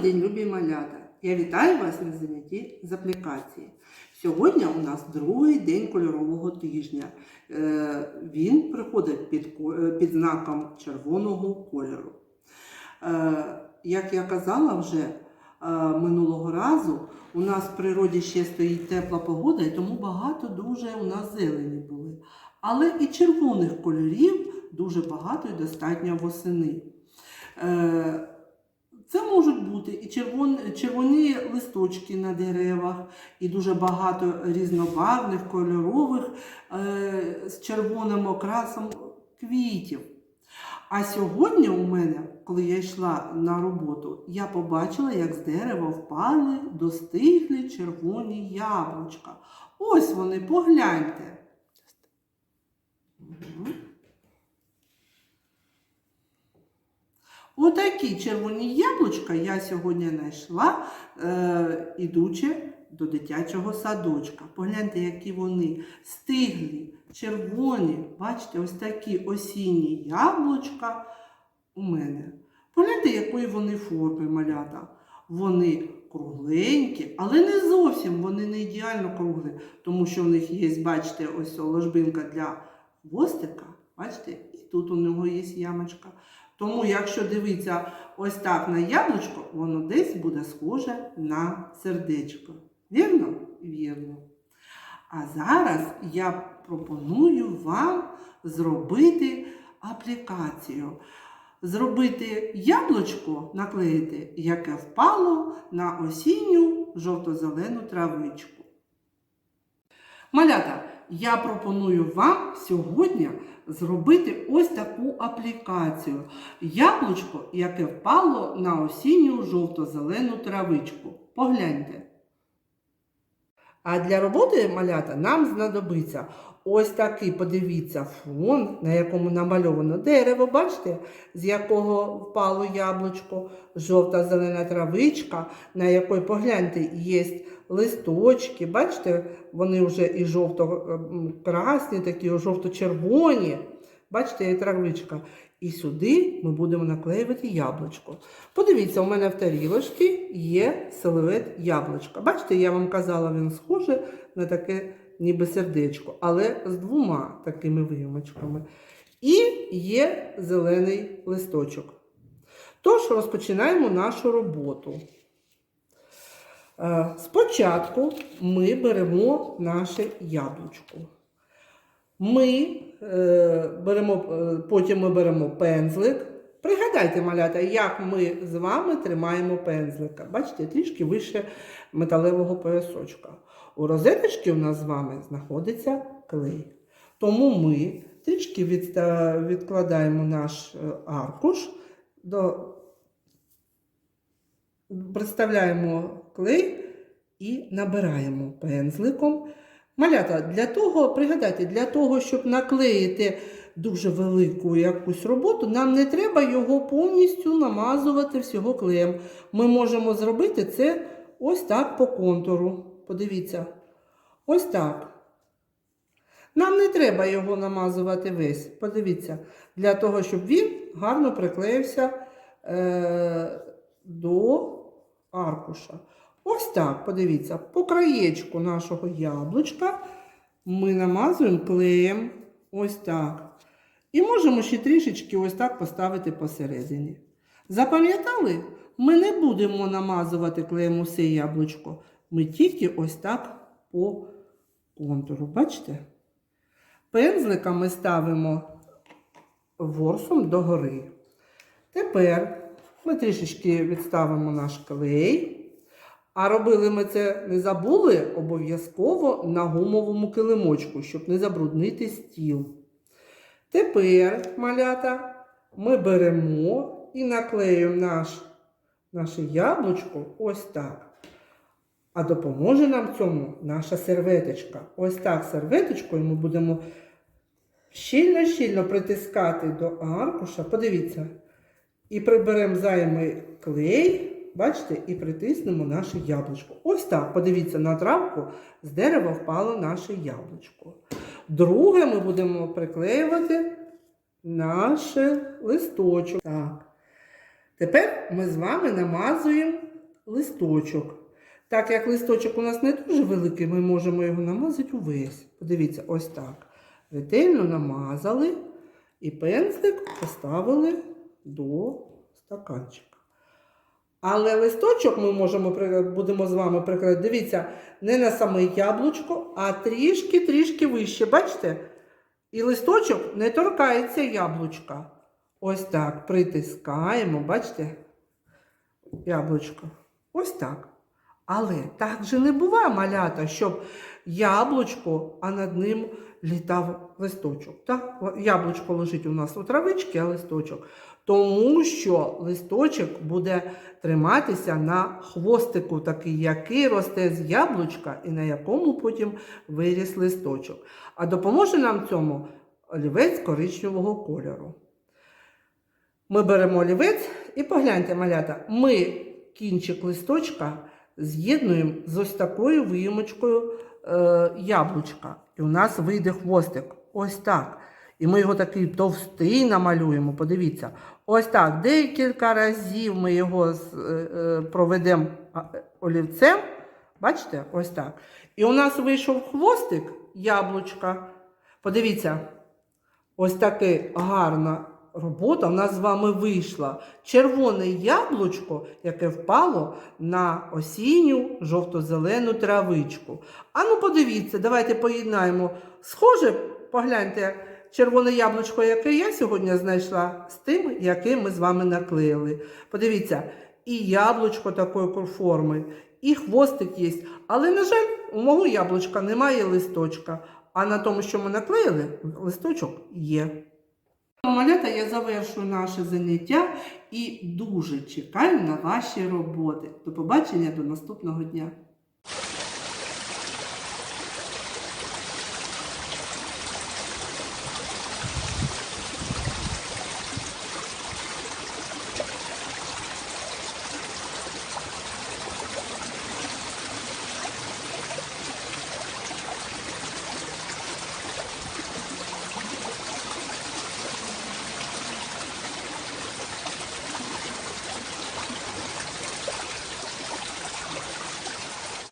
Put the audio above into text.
Добрий день, любі малята! Я вітаю вас на занятті з аплікації. Сьогодні у нас другий день кольорового тижня. Е, Він приходить під, е, під знаком червоного кольору. Е, Як я казала вже минулого разу, у нас в природі ще стоїть тепла погода, і тому багато дуже у нас зелені були. Але і червоних кольорів дуже багато і достатньо восени. І червоні, листочки на деревах, і дуже багато різнобарвних, кольорових е, з червоним окрасом квітів. А сьогодні у мене, коли я йшла на роботу, я побачила, як з дерева впали достиглі червоні яблучка. Ось вони, погляньте. Отакі червоні яблучка я сьогодні знайшла, е, ідучи до дитячого садочка. Погляньте, які вони стиглі, червоні. Бачите, ось такі осінні яблучка у мене. Погляньте, якої вони форми малята. Вони кругленькі, але не зовсім вони не ідеально круглі, тому що в них є, бачите, ось ложбинка для хвостика. Бачите, і тут у нього є ямочка. Тому, якщо дивитися ось так на яблучко, воно десь буде схоже на сердечко. Вірно? Вірно. А зараз я пропоную вам зробити аплікацію. Зробити яблучко, наклеїти, яке впало на осінню жовто-зелену травичку. Малята, я пропоную вам сьогодні зробити ось таку аплікацію. Яблучко, яке впало на осінню жовто-зелену травичку. Погляньте. А для роботи малята нам знадобиться ось такий, подивіться, фон, на якому намальовано дерево, бачите, з якого впало яблучко, жовта зелена травичка, на якої, погляньте, є листочки, бачите, вони вже і жовто-красні, такі жовто-червоні. Бачите, є травичка. І сюди ми будемо наклеювати яблучко. Подивіться, у мене в тарілочці є силует яблучка. Бачите, я вам казала, він схожий на таке ніби сердечко, але з двома такими виямочками. І є зелений листочок. Тож розпочинаємо нашу роботу. Е, Спочатку ми беремо наше яблучко. Ми е, беремо, е, потім ми беремо пензлик. Пригадайте, малята, як ми з вами тримаємо пензлика. Бачите, трішки вище металевого поясочка. У розеточці у нас з вами знаходиться клей. Тому ми трішки відста- відкладаємо наш аркуш, до... представляємо клей і набираємо пензликом. Малята, для того, пригадайте, для того, щоб наклеїти дуже велику якусь роботу, нам не треба його повністю намазувати всього клеєм. Ми можемо зробити це ось так по контуру. Подивіться. Ось так. Нам не треба його намазувати весь. Подивіться, для того, щоб він гарно приклеївся е, до аркуша. Ось так, подивіться, по краєчку нашого яблучка ми намазуємо клеєм. Ось так. І можемо ще трішечки ось так поставити посередині. Запам'ятали? Ми не будемо намазувати клеєм усе яблучко. Ми тільки ось так по контуру. Бачите? Пензлика ми ставимо ворсом догори. Тепер ми трішечки відставимо наш клей. А робили ми це не забули обов'язково на гумовому килимочку, щоб не забруднити стіл. Тепер, малята, ми беремо і наклеюємо наш, наше яблучко ось так. А допоможе нам цьому наша серветочка. Ось так серветочкою ми будемо щільно-щільно притискати до аркуша. Подивіться. І приберемо зайвий клей, бачите, і притиснемо наше яблучко. Ось так, подивіться, на травку з дерева впало наше яблучко. Друге ми будемо приклеювати наш листочок. Так. Тепер ми з вами намазуємо листочок. Так як листочок у нас не дуже великий, ми можемо його намазати увесь. Подивіться, ось так. Ретельно намазали і пензлик поставили до стаканчика. Але листочок ми можемо будемо з вами прикладати. Дивіться, не на саме яблучко, а трішки-трішки вище. Бачите? І листочок не торкається яблучка. Ось так притискаємо, бачите? Яблучко. Ось так. Але так же не буває малята, щоб яблучко, а над ним літав листочок. Так? Яблучко лежить у нас у травичці, а листочок. Тому що листочок буде триматися на хвостику, такий, який росте з яблучка, і на якому потім виріс листочок. А допоможе нам цьому олівець коричневого кольору. Ми беремо олівець і погляньте, малята, ми кінчик листочка з'єднуємо з ось такою виїмочкою е, яблучка. І у нас вийде хвостик. Ось так. І ми його такий товстий намалюємо. Подивіться. Ось так. Декілька разів ми його е, е, проведемо олівцем. Бачите? Ось так. І у нас вийшов хвостик яблучка. Подивіться, ось така гарна робота в нас з вами вийшла. Червоне яблучко, яке впало на осінню жовто-зелену травичку. А ну подивіться, давайте поєднаємо. Схоже, погляньте, червоне яблучко, яке я сьогодні знайшла, з тим, яке ми з вами наклеїли. Подивіться, і яблучко такої форми, і хвостик є. Але, на жаль, у мого яблучка немає листочка. А на тому, що ми наклеїли, листочок є. Малята, я завершую наше заняття і дуже чекаю на ваші роботи. До побачення до наступного дня.